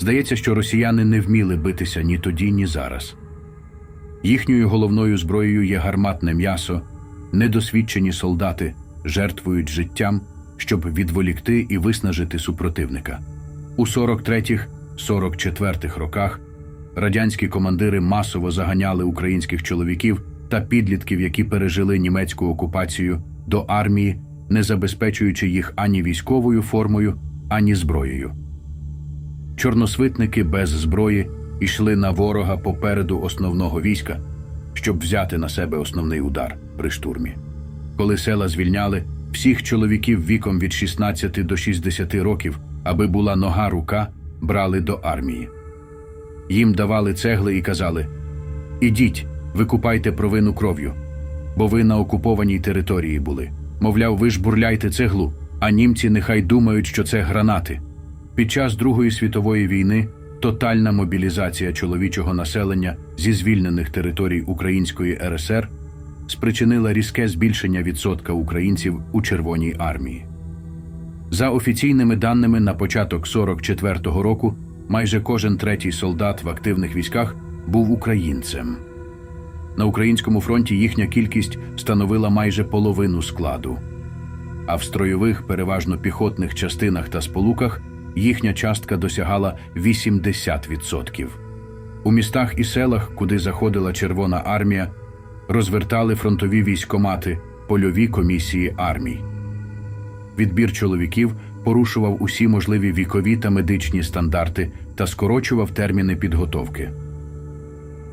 Здається, що росіяни не вміли битися ні тоді, ні зараз. Їхньою головною зброєю є гарматне м'ясо, недосвідчені солдати жертвують життям, щоб відволікти і виснажити супротивника. У 43-44 роках радянські командири масово заганяли українських чоловіків та підлітків, які пережили німецьку окупацію, до армії, не забезпечуючи їх ані військовою формою, ані зброєю. Чорносвитники без зброї йшли на ворога попереду основного війська, щоб взяти на себе основний удар при штурмі. Коли села звільняли, всіх чоловіків віком від 16 до 60 років, аби була нога рука, брали до армії. Їм давали цегли і казали: Ідіть, викупайте провину кров'ю, бо ви на окупованій території були. Мовляв, ви ж бурляйте цеглу, а німці нехай думають, що це гранати. Під час Другої світової війни тотальна мобілізація чоловічого населення зі звільнених територій Української РСР спричинила різке збільшення відсотка українців у Червоній армії. За офіційними даними, на початок 44-го року майже кожен третій солдат в активних військах був українцем. На українському фронті їхня кількість становила майже половину складу, а в стройових, переважно піхотних частинах та сполуках їхня частка досягала 80%. У містах і селах, куди заходила Червона армія, розвертали фронтові військомати, польові комісії армій. Відбір чоловіків порушував усі можливі вікові та медичні стандарти та скорочував терміни підготовки.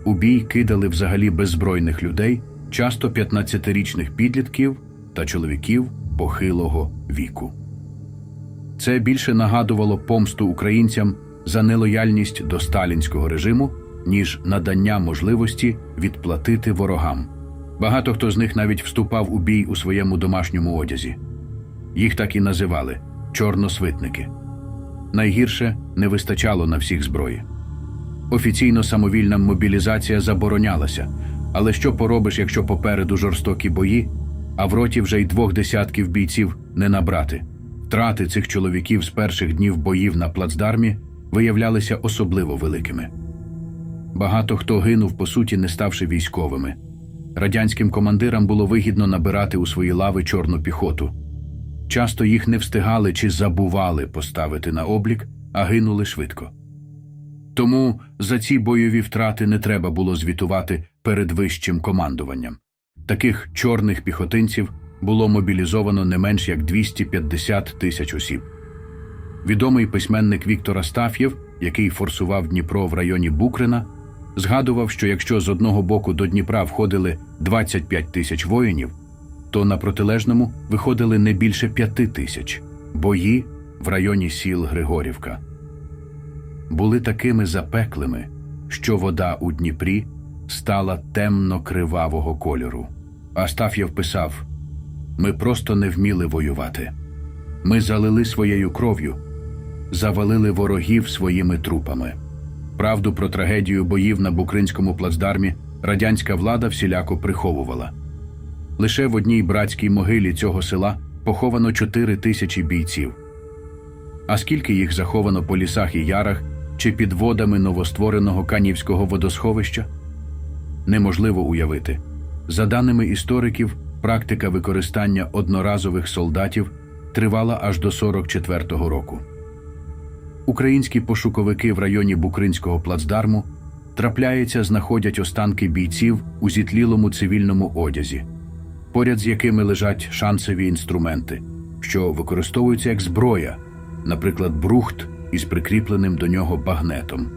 У бій кидали взагалі беззбройних людей, часто 15-річних підлітків та чоловіків похилого віку. Це більше нагадувало помсту українцям за нелояльність до сталінського режиму, ніж надання можливості відплатити ворогам. Багато хто з них навіть вступав у бій у своєму домашньому одязі. Їх так і називали чорносвитники. Найгірше не вистачало на всіх зброї. Офіційно самовільна мобілізація заборонялася, але що поробиш, якщо попереду жорстокі бої, а в роті вже й двох десятків бійців не набрати. Втрати цих чоловіків з перших днів боїв на плацдармі виявлялися особливо великими. Багато хто гинув, по суті, не ставши військовими. Радянським командирам було вигідно набирати у свої лави чорну піхоту. Часто їх не встигали чи забували поставити на облік, а гинули швидко. Тому за ці бойові втрати не треба було звітувати перед вищим командуванням. Таких чорних піхотинців було мобілізовано не менш як 250 тисяч осіб. Відомий письменник Віктор Астаф'єв, який форсував Дніпро в районі Букрина, згадував, що якщо з одного боку до Дніпра входили 25 тисяч воїнів, то на протилежному виходили не більше п'яти тисяч бої в районі сіл Григорівка. Були такими запеклими, що вода у Дніпрі стала темно-кривавого кольору. Астаф'єв писав: Ми просто не вміли воювати. Ми залили своєю кров'ю, завалили ворогів своїми трупами. Правду про трагедію боїв на Букринському плацдармі радянська влада всіляко приховувала. Лише в одній братській могилі цього села поховано 4 тисячі бійців. А скільки їх заховано по лісах і ярах чи під водами новоствореного канівського водосховища? Неможливо уявити. За даними істориків, практика використання одноразових солдатів тривала аж до 44-го року. Українські пошуковики в районі Букринського плацдарму трапляється, знаходять останки бійців у зітлілому цивільному одязі, поряд з якими лежать шансові інструменти, що використовуються як зброя, наприклад, брухт із прикріпленим до нього багнетом.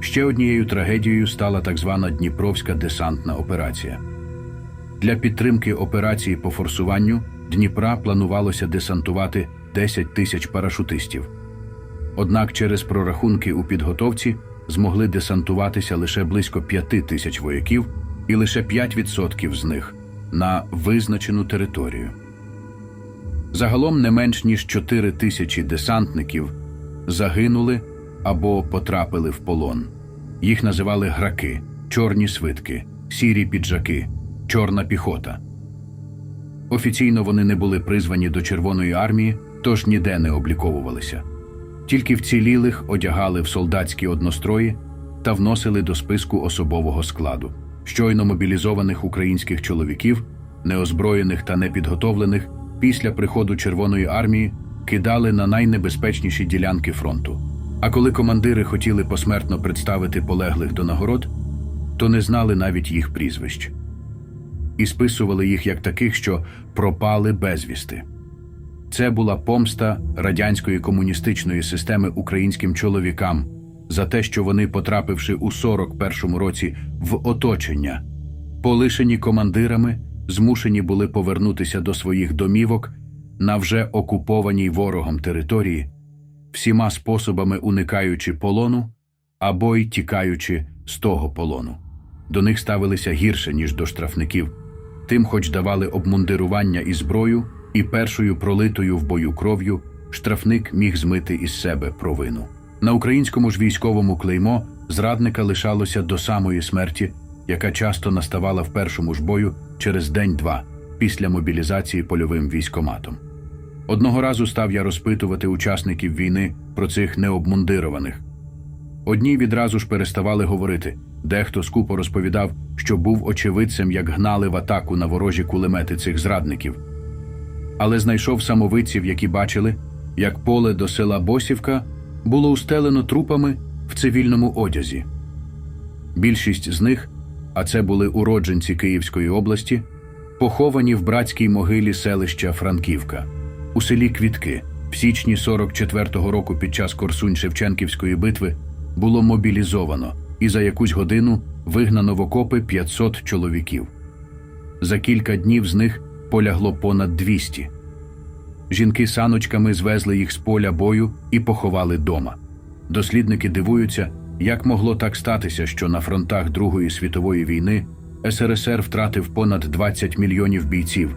Ще однією трагедією стала так звана Дніпровська десантна операція. Для підтримки операції по форсуванню Дніпра планувалося десантувати 10 тисяч парашутистів. Однак через прорахунки у підготовці змогли десантуватися лише близько 5 тисяч вояків і лише 5% з них на визначену територію. Загалом не менш ніж 4 тисячі десантників загинули або потрапили в полон. Їх називали граки, чорні свитки, сірі піджаки, чорна піхота. Офіційно вони не були призвані до Червоної армії, тож ніде не обліковувалися. Тільки вцілілих одягали в солдатські однострої та вносили до списку особового складу. Щойно мобілізованих українських чоловіків, неозброєних та непідготовлених, після приходу Червоної армії кидали на найнебезпечніші ділянки фронту. А коли командири хотіли посмертно представити полеглих до нагород, то не знали навіть їх прізвищ і списували їх як таких, що пропали безвісти. Це була помста радянської комуністичної системи українським чоловікам за те, що вони, потрапивши у 41-му році в оточення, полишені командирами, змушені були повернутися до своїх домівок на вже окупованій ворогом території, всіма способами уникаючи полону або й тікаючи з того полону. До них ставилися гірше, ніж до штрафників, тим, хоч давали обмундирування і зброю, і першою пролитою в бою кров'ю штрафник міг змити із себе провину. На українському ж військовому клеймо зрадника лишалося до самої смерті, яка часто наставала в першому ж бою через день-два після мобілізації польовим військоматом. Одного разу став я розпитувати учасників війни про цих необмундированих. Одні відразу ж переставали говорити, дехто скупо розповідав, що був очевидцем, як гнали в атаку на ворожі кулемети цих зрадників. Але знайшов самовидців, які бачили, як поле до села Босівка було устелено трупами в цивільному одязі. Більшість з них, а це були уродженці Київської області, поховані в братській могилі селища Франківка у селі Квітки в січні 44-го року під час Корсунь-Шевченківської битви було мобілізовано і за якусь годину вигнано в окопи 500 чоловіків. За кілька днів з них полягло понад 200. Жінки саночками звезли їх з поля бою і поховали дома. Дослідники дивуються, як могло так статися, що на фронтах Другої світової війни СРСР втратив понад 20 мільйонів бійців,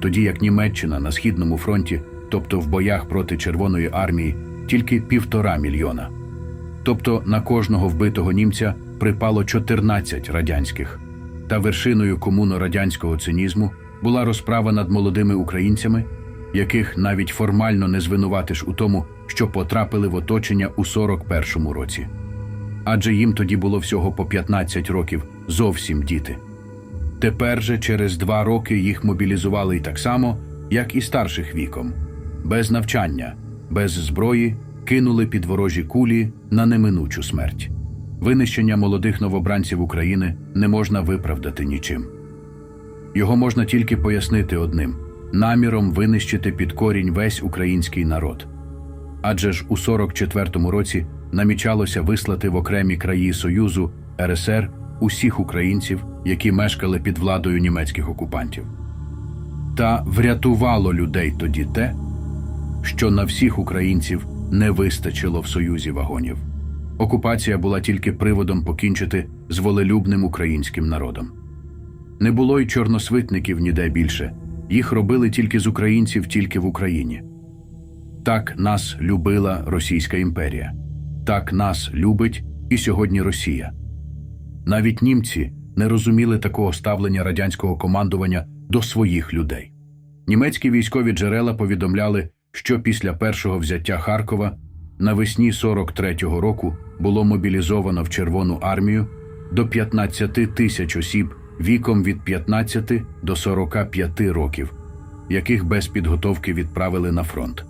тоді як Німеччина на східному фронті, тобто в боях проти Червоної армії, тільки півтора мільйона. Тобто на кожного вбитого німця припало 14 радянських. Та вершиною комуно-радянського цинізму була розправа над молодими українцями, яких навіть формально не звинуватиш у тому, що потрапили в оточення у 41-му році. Адже їм тоді було всього по 15 років зовсім діти. Тепер же через два роки їх мобілізували й так само, як і старших віком, без навчання, без зброї, кинули під ворожі кулі на неминучу смерть. Винищення молодих новобранців України не можна виправдати нічим. Його можна тільки пояснити одним наміром винищити під корінь весь український народ. Адже ж у 44-му році намічалося вислати в окремі краї Союзу РСР усіх українців, які мешкали під владою німецьких окупантів. Та врятувало людей тоді те, що на всіх українців не вистачило в Союзі вагонів. Окупація була тільки приводом покінчити з волелюбним українським народом. Не було й чорносвитників ніде більше, їх робили тільки з українців, тільки в Україні. Так нас любила Російська імперія, так нас любить і сьогодні Росія. Навіть німці не розуміли такого ставлення радянського командування до своїх людей. Німецькі військові джерела повідомляли, що після першого взяття Харкова навесні 43-го року було мобілізовано в Червону армію до 15 тисяч осіб віком від 15 до 45 років, яких без підготовки відправили на фронт.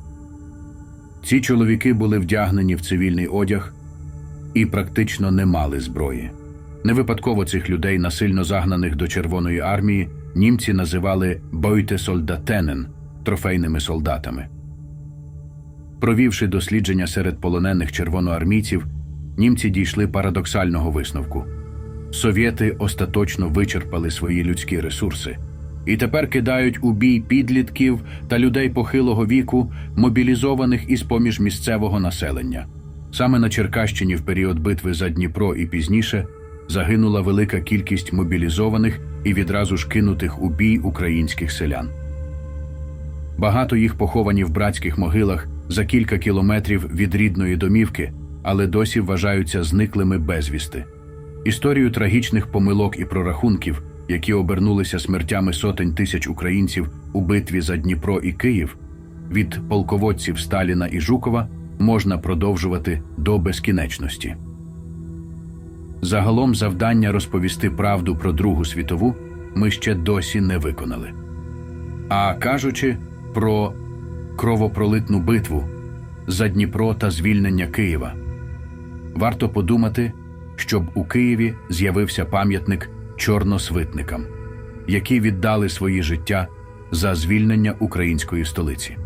Ці чоловіки були вдягнені в цивільний одяг і практично не мали зброї. Не випадково цих людей, насильно загнаних до Червоної армії, німці називали бойте солдатенен трофейними солдатами. Провівши дослідження серед полонених червоноармійців, німці дійшли парадоксального висновку. Совєти остаточно вичерпали свої людські ресурси і тепер кидають у бій підлітків та людей похилого віку, мобілізованих із поміж місцевого населення. Саме на Черкащині в період битви за Дніпро і пізніше загинула велика кількість мобілізованих і відразу ж кинутих у бій українських селян. Багато їх поховані в братських могилах за кілька кілометрів від рідної домівки, але досі вважаються зниклими безвісти. Історію трагічних помилок і прорахунків, які обернулися смертями сотень тисяч українців у битві за Дніпро і Київ, від полководців Сталіна і Жукова можна продовжувати до безкінечності. Загалом завдання розповісти правду про Другу світову ми ще досі не виконали. А кажучи про кровопролитну битву за Дніпро та звільнення Києва, варто подумати, щоб у Києві з'явився пам'ятник чорносвитникам, які віддали свої життя за звільнення української столиці.